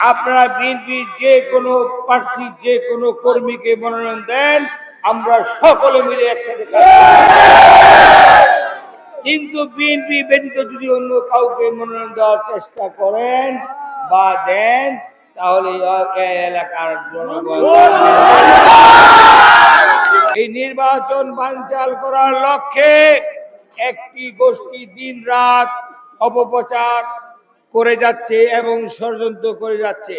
আপনারা বিএনপি যে কোনো প্রার্থী, যে কোনো কর্মীকে মনোনয়ন দেন, আমরা সকলে মিলে একসাথে। কিন্তু বিএনপি ব্যতীত যদি অন্য কাউকে মনোনয়ন দেওয়ার চেষ্টা করেন বা দেন, তাহলে এলাকার জনগণ এই নির্বাচন বানচাল করার লক্ষ্যে একটি গোষ্ঠী দিন রাত অপপ্রচার করে যাচ্ছে এবং ষড়যন্ত্র করে যাচ্ছে।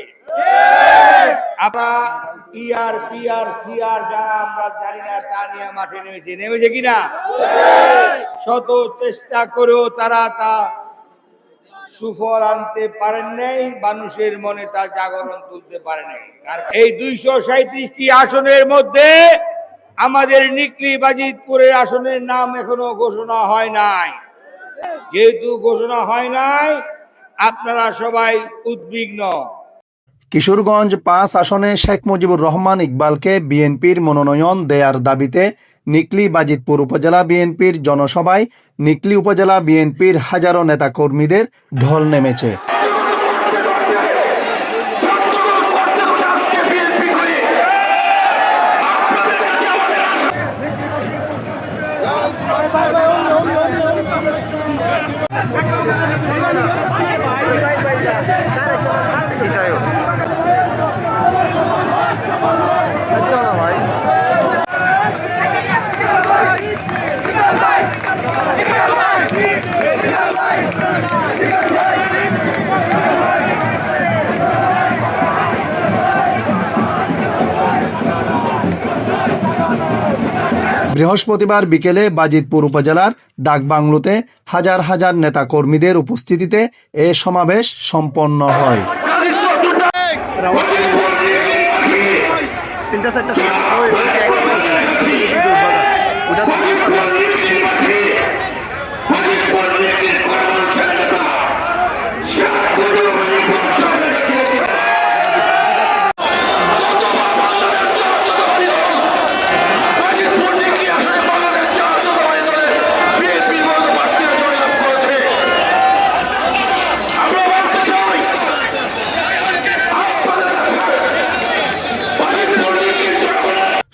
আমরা ইআর পিআর সিআর যা আমরা জানি না, তা নিয়ে মাঠে নেমেছে। নেমেছে কিনা? শত চেষ্টা করেও তারা তা সুফল আনতে পারেন নাই, মানুষের মনে তা জাগরণ তুলতে পারে নাই। এই দুইশো সাঁত্রিশটি আসনের মধ্যে আমাদের নিকলি বাজিতপুরের আসনের নাম এখনও ঘোষণা হয় নাই। যেহেতু ঘোষণা হয় নাই আপনারা সবাই উদ্বিগ্ন। কিশোরগঞ্জ পাঁচ আসনে শেখ মুজিবুর রহমান ইকবালকে বিএনপির মনোনয়ন দেয়ার দাবিতে নিকলি বাজিতপুর উপজেলা বিএনপির জনসভায় নিকলি উপজেলা বিএনপির হাজারো নেতাকর্মীদের ঢল নেমেছে। কি চাই ভাই বৃহস্পতিবার বিকেলে বাজিতপুর উপজেলার ডাকবাংলোতে হাজার হাজার নেতা কর্মীদের উপস্থিতিতে এ সমাবেশ সম্পন্ন হয়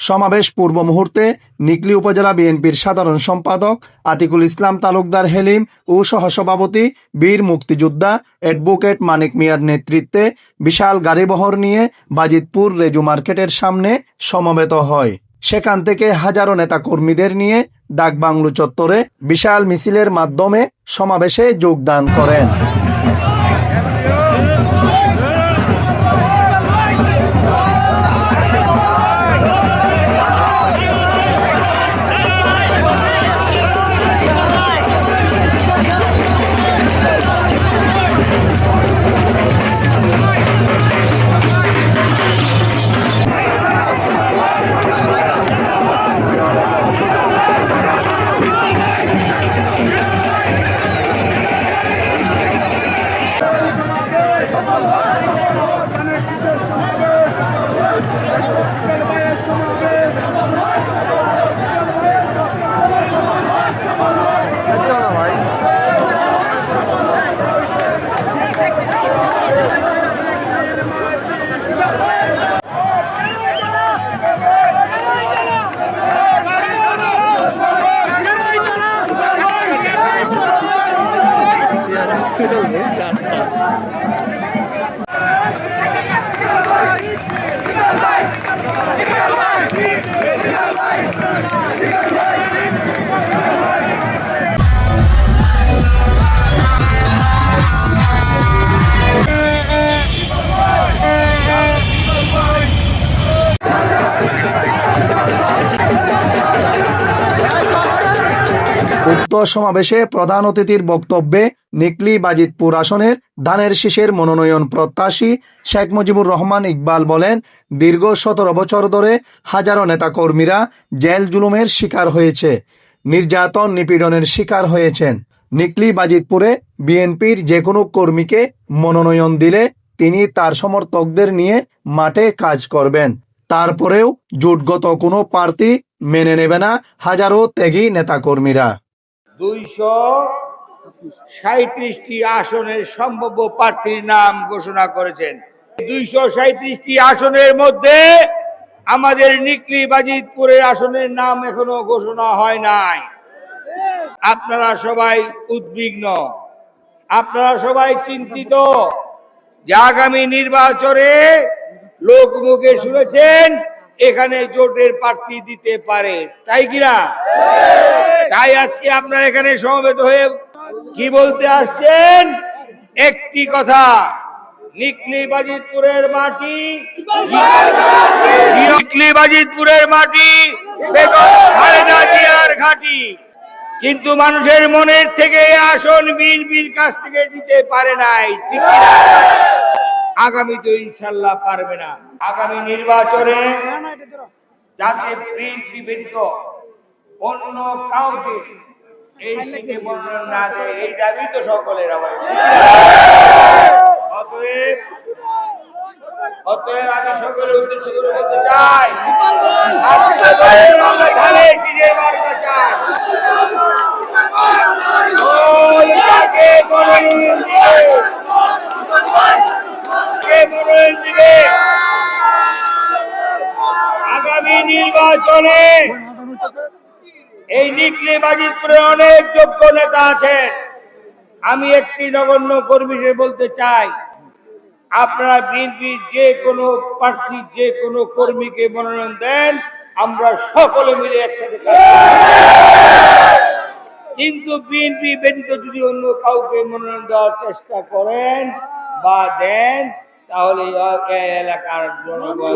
সমাবেশ পূর্ব মুহূর্তে নিকলি উপজেলা বিএনপির সাধারণ সম্পাদক আতিকুল ইসলাম তালুকদার হেলিম ও সহসভাপতি বীর মুক্তিযোদ্ধা অ্যাডভোকেট মানিক মিয়ার নেতৃত্বে বিশাল গাড়িবহর নিয়ে বাজিতপুর রেজু মার্কেটের সামনে সমবেত হয়। সেখান থেকে হাজারো নেতা কর্মীদের নিয়ে ডাকবাংলো চত্বরে বিশাল মিছিলের মাধ্যমে সমাবেশে যোগদান করেন। উক্ত সমাবেশে প্রধান অতিথির বক্তব্যে নিকলি বাজিতপুর আসনের ধানের শীষের মনোনয়ন প্রত্যাশী শেখ মুজিবুর রহমান ইকবাল বলেন, দীর্ঘ সতেরো বছর ধরে হাজারো নেতাকর্মীরা জেল জুলুমের শিকার হয়েছে, নির্যাতন নিপীড়নের শিকার হয়েছেন। নিকলি বাজিতপুরে বিএনপির যে কোনো কর্মীকে মনোনয়ন দিলে তিনি তার সমর্থকদের নিয়ে মাঠে কাজ করবেন। তারপরেও জোটগত কোনো প্রার্থী মেনে নেবে না হাজারো ত্যাগী নেতাকর্মীরা। দুইশো সাঁত্রিশটি আসনের সম্ভাব্য প্রার্থীর নাম ঘোষণা করেছেন। দুইশো আসনের মধ্যে আমাদের নিকলি বাজিতপুরের আসনের নাম এখনও ঘোষণা হয় নাই। আপনারা সবাই উদ্বিগ্ন। আপনারা সবাই চিন্তিত যে আগামী নির্বাচনে লোক মুখে শুনেছেন এখানে জোটের প্রার্থী দিতে পারে। তাই কিনা তাই আজকে আপনারা এখানে সমবেত হয়ে কি বলতে আসছেন? একটি কথা। কিন্তু মানুষের মনের থেকে আসন কাছ থেকে দিতে পারে নাই আগামী তো ইনশাল্লাহ পারবে না। আগামী নির্বাচনে যাতে অন্য কাউকে। এই সিটে মনোনয়ন না দেয় এই দাবি তো সকলের আমার। অতএব অতএব আমি সকলের উদ্দেশ্য করে বলতে চাই আগামী নির্বাচনে এই নিকলি বাজিতপুরে অনেক যোগ্য নেতা আছেন আমি একটি নগণ্য কর্মী বলতে চাই, আপনারা বিএনপির যে কোনো প্রার্থী, যে কোনো কর্মীকে মনোনয়ন দেন, আমরা সকলে মিলে একসাথে। কিন্তু বিএনপি ব্যতীত যদি অন্য কাউকে মনোনয়ন দেওয়ার চেষ্টা করেন বা দেন, তাহলে এলাকার জনগণ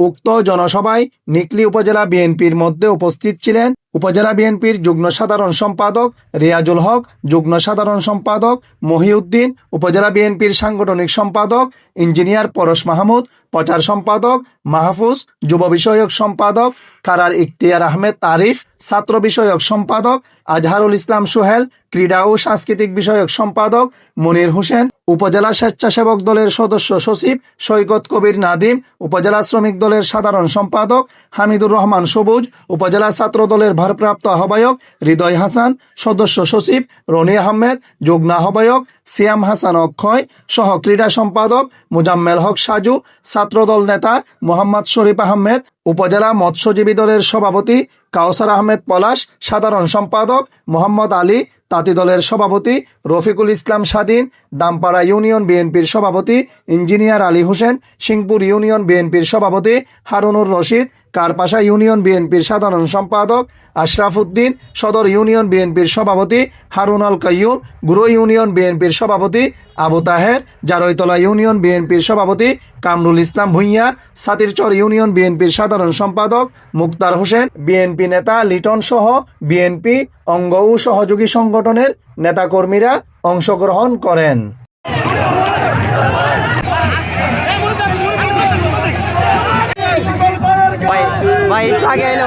উক্ত জনসভায় নিকলি উপজেলা বিএনপির মধ্যে উপস্থিত ছিলেন উপজেলা বিএনপির যুগ্ম সাধারণ সম্পাদক রিয়াজুল হক, যুগ্ম সাধারণ সম্পাদক মহিউদ্দিন, উপজেলা বিএনপির সাংগঠনিক সম্পাদক ইঞ্জিনিয়ার পরশ মাহমুদ, প্রচার সম্পাদক মাহফুজ, যুব বিষয়ক সম্পাদক কারার ইখতিয়ার আহমেদ আরিফ, ছাত্র বিষয়ক সম্পাদক আজহারুল ইসলাম সোহেল, ক্রীড়া ও সাংস্কৃতিক বিষয়ক সম্পাদক মনির হোসেন, উপজেলা স্বেচ্ছাসেবক দলের সদস্য সচিব সৈকত কবির নাদিম, উপজেলা শ্রমিক দলের সাধারণ সম্পাদক হামিদুর রহমান সবুজ, উপজেলা ছাত্র দলের ভারপ্রাপ্ত আহ্বায়ক হৃদয় হাসান, সদস্য সচিব রনি আহমেদ, যুগ্ম আহ্বায়ক সিয়াম হাসান অক্ষয়, সহ ক্রীড়া সম্পাদক মোজাম্মেল হক সাজু, ছাত্রদল নেতা মোহাম্মদ শরীফ আহমেদ উপজেলা মৎস্যজীবী দলের সভাপতি কাউসার আহমেদ পলাশ, সাধারণ সম্পাদক মোহাম্মদ আলী, তাঁতি দলের সভাপতি রফিকুল ইসলাম স্বাধীন, দামপাড়া ইউনিয়ন বিএনপির সভাপতি ইঞ্জিনিয়ার আলী হোসেন, সিংপুর ইউনিয়ন বিএনপির সভাপতি হারুনুর রশিদ, কারপাশা ইউনিয়ন বিএনপির সাধারণ সম্পাদক আশরাফ উদ্দিন, সদর ইউনিয়ন বিএনপির সভাপতি হারুন আল কাইয়ুম, গুরু ইউনিয়ন বিএনপির সভাপতি আবু তাহের, জারৈতলা ইউনিয়ন বিএনপির সভাপতি কামরুল ইসলাম ভুঁইয়া, সাতিরচর ইউনিয়ন বিএনপির সাধারণ সম্পাদক মুক্তার হোসেন, বিএনপি নেতা লিটন সহ বিএনপি অঙ্গ ও সহযোগী সংগঠনের নেতাকর্মীরা অংশগ্রহণ করেন। ভাই আগে এলে